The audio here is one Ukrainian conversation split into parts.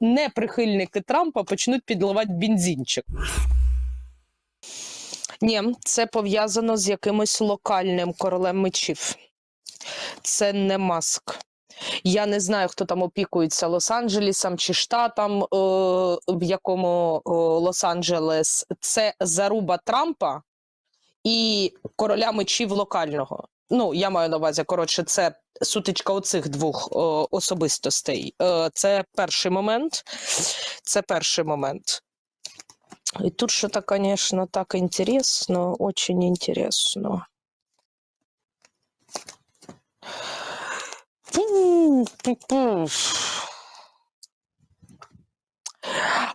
неприхильники Трампа почнуть підливати бензинчик. Ні, це пов'язано з якимось локальним королем мечів. Це не маск. Я не знаю, хто там опікується Лос-Анджелесом чи штатом, е, в якому е, Лос-Анджелес. Це заруба Трампа і короля мечів локального. Ну, я маю на увазі, коротше, це сутичка оцих двох е, особистостей. Е, це перший момент. Це перший момент. І тут що-то, конечно, так интересно, очень интересно.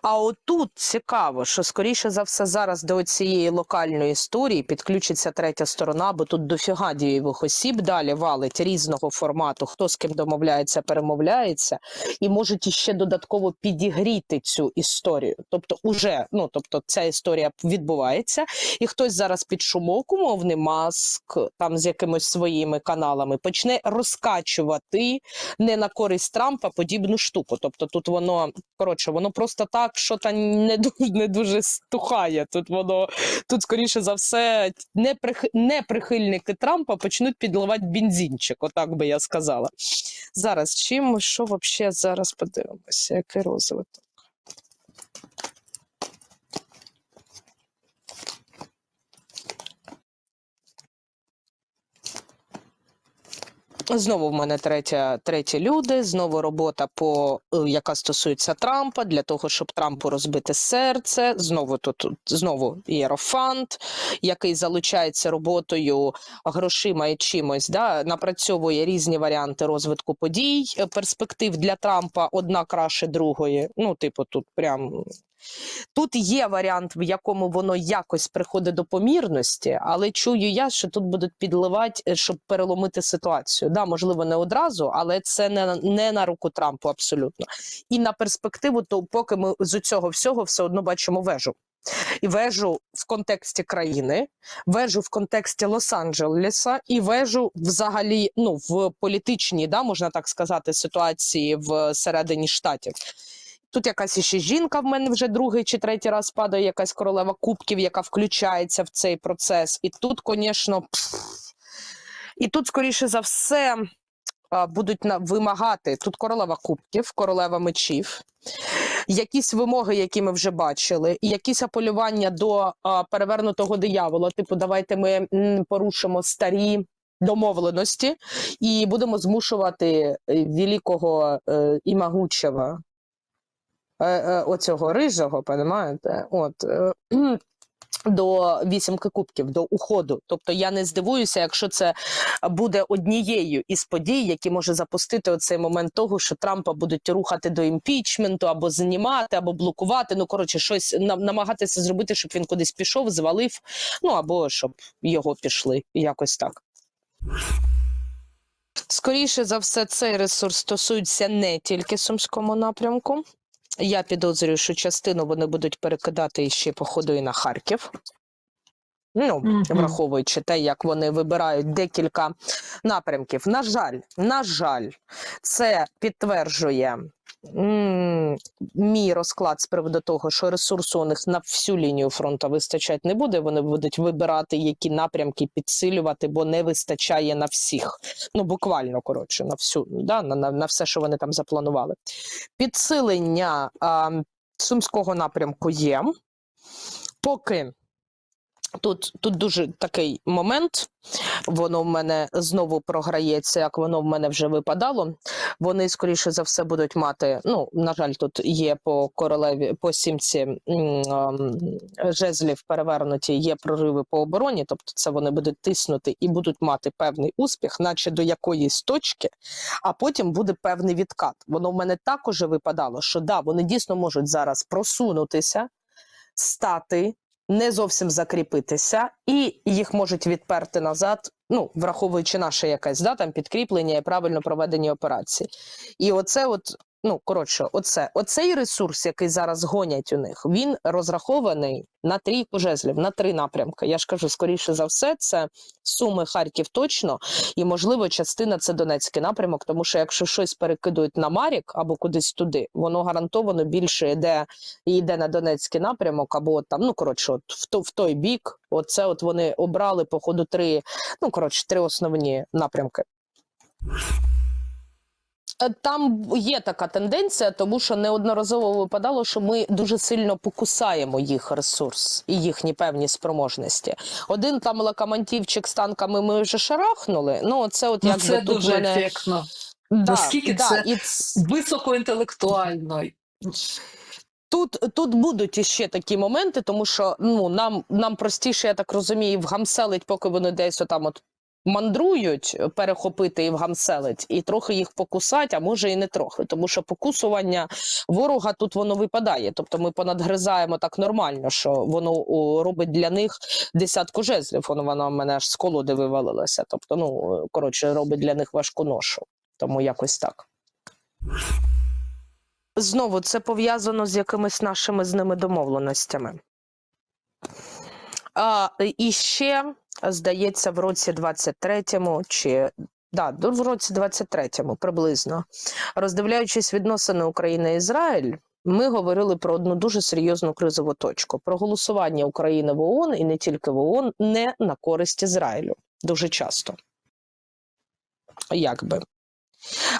А отут цікаво, що скоріше за все зараз до цієї локальної історії підключиться третя сторона, бо тут дофіга дієвих осіб далі валить різного формату, хто з ким домовляється, перемовляється, і можуть іще додатково підігріти цю історію. Тобто, уже ну тобто, ця історія відбувається, і хтось зараз під шумок, умовний маск там з якимось своїми каналами почне розкачувати не на користь Трампа подібну штуку. Тобто, тут воно коротше, воно просто так, що та не дуже не дуже стухає. Тут воно тут, скоріше за все, неприх... неприхильники Трампа почнуть підливати бензинчик, отак би я сказала. Зараз чим що взагалі зараз подивимося? Який розвиток? Знову в мене третя, треті люди, знову робота, по, е, яка стосується Трампа, для того, щоб Трампу розбити серце. Знову тут знову єрофант, який залучається роботою, грошима і чимось, да, напрацьовує різні варіанти розвитку подій, е, перспектив для Трампа одна краще другої. Ну, типу, тут прям Тут є варіант, в якому воно якось приходить до помірності, але чую я, що тут будуть підливати, е, щоб переломити ситуацію. Да, можливо, не одразу, але це не, не на руку Трампу абсолютно. І на перспективу, то поки ми з цього всього все одно бачимо вежу. І вежу в контексті країни, вежу в контексті Лос-Анджелеса і вежу взагалі ну, в політичній, да, можна так сказати, ситуації в середині штатів. Тут якась іще жінка в мене вже другий чи третій раз падає, якась королева кубків, яка включається в цей процес. І тут, звісно, і тут, скоріше за все, будуть вимагати тут королева кубків, королева мечів, якісь вимоги, які ми вже бачили, і якісь апелювання до перевернутого диявола. Типу, давайте ми порушимо старі. Домовленості і будемо змушувати е, великого е, і могучого е, е, оцього рижого, понимаєте? От. е, До вісімки кубків, до уходу. Тобто я не здивуюся, якщо це буде однією із подій, які може запустити оцей момент того, що Трампа будуть рухати до імпічменту, або знімати, або блокувати. Ну коротше, щось нам- намагатися зробити, щоб він кудись пішов, звалив. Ну або щоб його пішли. Якось так. Скоріше за все, цей ресурс стосується не тільки сумському напрямку. Я підозрюю, що частину вони будуть перекидати ще по ходу і на Харків. Ну, Мгм. враховуючи те, як вони вибирають декілька напрямків. На жаль, на жаль, це підтверджує мій розклад з приводу того, що ресурсу у них на всю лінію фронту вистачати не буде. Вони будуть вибирати, які напрямки підсилювати, бо не вистачає на всіх. Ну, буквально коротше, на всю, да, на, на, на все, що вони там запланували. Підсилення а, сумського напрямку є. Поки Тут, тут дуже такий момент, воно в мене знову програється, як воно в мене вже випадало. Вони, скоріше за все, будуть мати. Ну, на жаль, тут є по королеві, по сімці ем, жезлів перевернуті, є прориви по обороні, тобто це вони будуть тиснути і будуть мати певний успіх, наче до якоїсь точки, а потім буде певний відкат. Воно в мене також випадало, що да, вони дійсно можуть зараз просунутися, стати не зовсім закріпитися, і їх можуть відперти назад, ну враховуючи наше якесь да, там підкріплення і правильно проведені операції. І оце, от Ну, коротше, оце, оцей ресурс, який зараз гонять у них, він розрахований на трійку жезлів, на три напрямки. Я ж кажу, скоріше за все, це Суми, Харків точно, і можливо, частина це Донецький напрямок, тому що якщо щось перекидують на Марік або кудись туди, воно гарантовано більше йде йде на Донецький напрямок, або там, ну коротше, от в, то, в той бік. Оце от вони обрали по ходу три, ну коротше, три основні напрямки. Е, Там є така тенденція, тому що неодноразово випадало, що ми дуже сильно покусаємо їх ресурс і їхні певні спроможності. Один там локомотивчик з танками ми вже шарахнули. Ну це от Ну, якби це дуже мене... ефектно. Да, Наскільки да, це і Високоінтелектуально. Тут, тут будуть іще такі моменти, тому що ну нам, нам простіше, я так розумію, вгамселить, поки вони десь отам от мандрують, перехопити і вгамселить, і трохи їх покусать, а може і не трохи. Тому що покусування ворога тут воно випадає. Тобто ми понадгризаємо так нормально, що воно робить для них десятку жезлів. Воно воно в мене аж з колоди вивалилося. Тобто, ну коротше, робить для них важку ношу. Тому якось так. Знову це пов'язано з якимись нашими з ними домовленостями. А, і ще, здається, в році 23-му чи да, в році 23-му приблизно, роздивляючись відносини України і Ізраїль, ми говорили про одну дуже серйозну кризову точку: про голосування України в ООН і не тільки в ООН не на користь Ізраїлю. Дуже часто. Якби.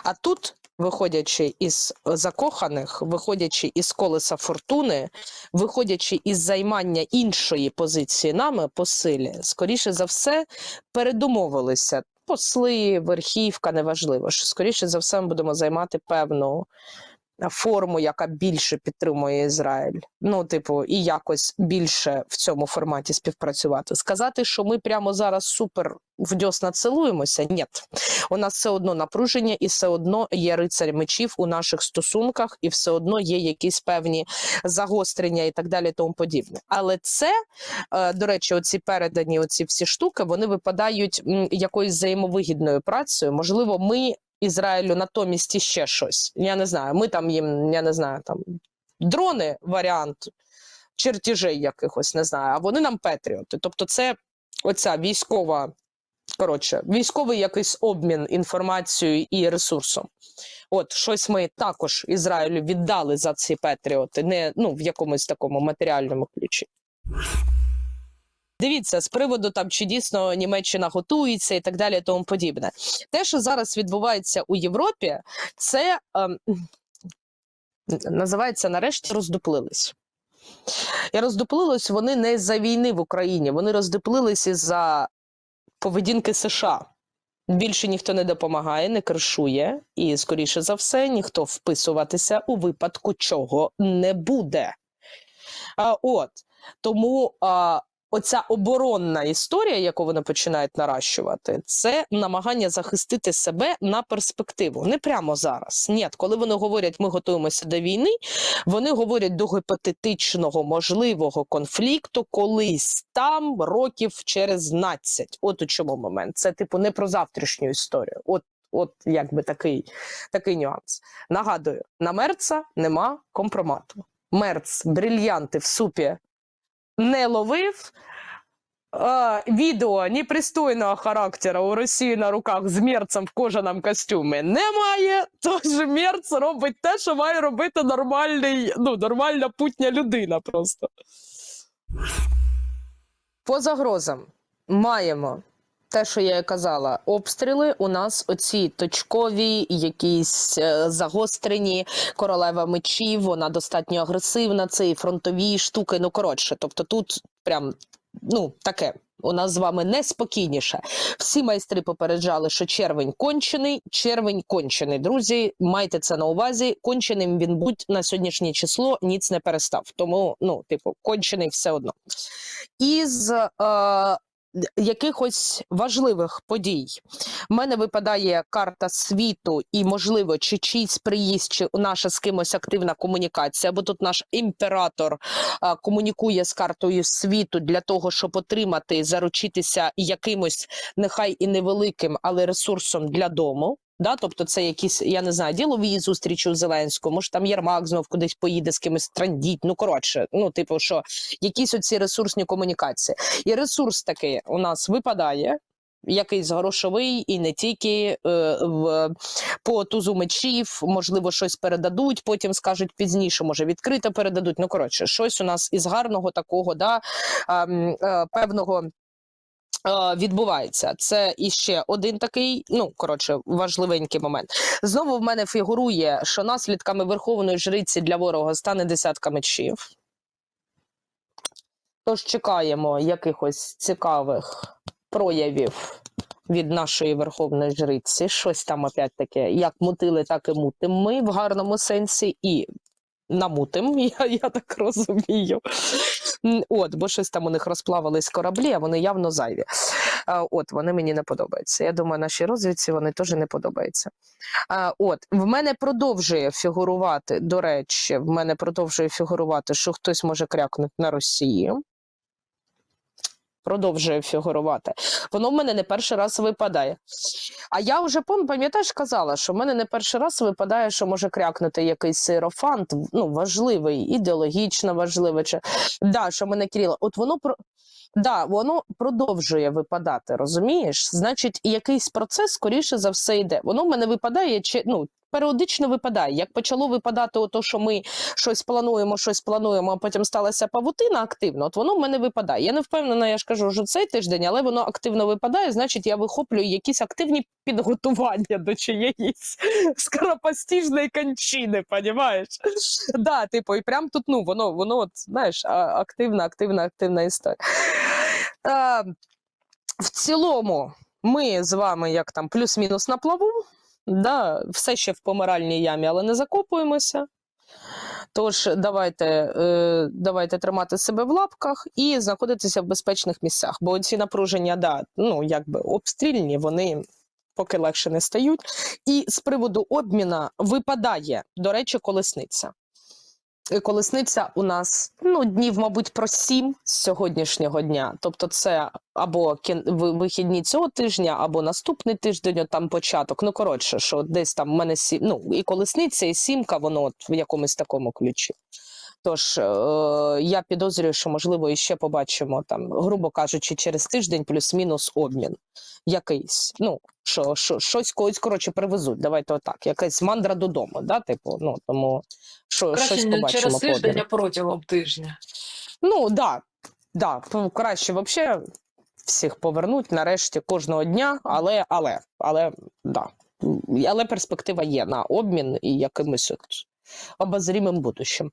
А тут, виходячи із закоханих, виходячи із колеса фортуни, виходячи із займання іншої позиції нами по силі, скоріше за все, передумовилися посли, верхівка, неважливо. Що скоріше за все, ми будемо займати певну форму, яка більше підтримує Ізраїль. Ну, типу, і якось більше в цьому форматі співпрацювати. Сказати, що ми прямо зараз супер в дьосна цілуємося, ні. У нас все одно напруження, і все одно є рицарь мечів у наших стосунках, і все одно є якісь певні загострення і так далі, тому подібне. Але це, е, до речі, оці передані, оці всі штуки, вони випадають якоюсь взаємовигідною працею. Можливо, ми Ізраїлю натомість іще щось. Я не знаю. Ми там їм, я не знаю, там дрони варіант чертежей якихось, не знаю, а вони нам патріоти. Тобто, це оця військова. Коротше, військовий якийсь обмін інформацією і ресурсом. От щось ми також Ізраїлю віддали за ці патріоти, не ну в якомусь такому матеріальному ключі. Дивіться, з приводу там, чи дійсно Німеччина готується і так далі, тому подібне. Те, що зараз відбувається у Європі, це ем, називається нарешті роздуплились. І роздуплились вони не за війни в Україні, вони роздуплились із-за поведінки США. Більше ніхто не допомагає, не кришує, і, скоріше за все, ніхто вписуватися у випадку чого не буде. А, от тому а, оця оборонна історія, яку вони починають наращувати, це намагання захистити себе на перспективу. Не прямо зараз. Ні, коли вони говорять, ми готуємося до війни, вони говорять до гіпотетичного можливого конфлікту колись там років через 12. От у чому момент. Це типу не про завтрашню історію. От, от якби такий, такий нюанс. Нагадую, на Мерца нема компромату. Мерц брильянти в супі не ловив. Відео непристойного характеру у Росії на руках з мерцем в кожаному костюмі немає. Тож мерц робить те, що має робити нормальний, ну, нормальна путня людина просто. По загрозам маємо те, що я казала, обстріли у нас оці точкові, якісь е, загострені, королева мечів, вона достатньо агресивна, це і фронтові штуки. Ну коротше, тобто тут прям ну таке. У нас з вами неспокійніше. Всі майстри попереджали, що червень кончений. Червень кончений. Друзі, майте це на увазі. Конченим він будь на сьогоднішнє число ніц не перестав. Тому, ну, типу, кончений все одно. Із е, якихось важливих подій. У мене випадає карта світу, і, можливо, чи чийсь приїзд, чи наша з кимось активна комунікація, бо тут наш імператор а, комунікує з картою світу для того, щоб отримати, заручитися якимось, нехай і невеликим, але ресурсом для дому. Да? Тобто, це якісь, я не знаю, ділові зустрічі у Зеленського, може там Єрмак знов кудись поїде з кимось трандіть. Ну коротше, ну типу, що якісь оці ресурсні комунікації. І ресурс такий у нас випадає. Якийсь грошовий і не тільки е, в, по тузу мечів, можливо, щось передадуть, потім скажуть пізніше, може відкрито передадуть. Ну коротше, щось у нас із гарного такого, да, м, е, певного. Е, Відбувається це іще один такий, ну коротше, важливенький момент. Знову в мене фігурує, що наслідками верховної жриці для ворога стане десятка мечів. Тож чекаємо якихось цікавих проявів від нашої верховної жриці. Щось там опять таке, як мутили, так і мутим ми в гарному сенсі і намутим, я, я так розумію. От, бо щось там у них розплавились кораблі, а вони явно зайві. От, вони мені не подобаються. Я думаю, нашій розвідці вони теж не подобаються. От, в мене продовжує фігурувати, до речі, в мене продовжує фігурувати, що хтось може крякнути на Росії. Продовжує фігурувати. Воно в мене не перший раз випадає. А я вже пам'ятаєш, казала, що в мене не перший раз випадає, що може крякнути якийсь сирофант, ну, важливий, ідеологічно важливий. Чи... Да, що мене Кирило, от воно про. Да, воно продовжує випадати, розумієш? Значить, якийсь процес, скоріше за все, йде. Воно в мене випадає, ну періодично випадає. Як почало випадати, ото, що ми щось плануємо, щось плануємо, а потім сталася павутина активно, от воно в мене випадає. Я не впевнена, я ж кажу, що цей тиждень, але воно активно випадає, значить, я вихоплюю якісь активні підготування до чиєїсь скоропостіжної кончини, понімаєш? Да, типу, і прям тут, ну, воно, воно, от, знаєш, активна, активна, активна історія. Е, в цілому, ми з вами як там плюс-мінус на плаву. Да, все ще в помиральній ямі, але не закопуємося. Тож давайте, е, давайте тримати себе в лапках і знаходитися в безпечних місцях. Бо ці напруження, да, ну якби обстрільні, вони поки легше не стають. І з приводу обміна випадає, до речі, колесниця. Е, Колесниця у нас ну, днів, мабуть, про сім з сьогоднішнього дня. Тобто, це або кін... вихідні цього тижня, або наступний тиждень, от там початок. Ну, коротше, що десь там в мене сім. Ну, і колесниця, і сімка, воно от в якомусь такому ключі. Тож е, я підозрюю, що можливо іще побачимо там, грубо кажучи, через тиждень плюс-мінус обмін якийсь. Ну, що, що щось когось коротше привезуть. Давайте отак. Якась мандра додому, да? Типу, ну тому що Краще щось побачимо через тиждень, а протягом тижня. Ну да, да, краще взагалі всіх повернуть нарешті кожного дня, але, але, але, да. Але перспектива є на обмін і якимось от обозрімим будущим.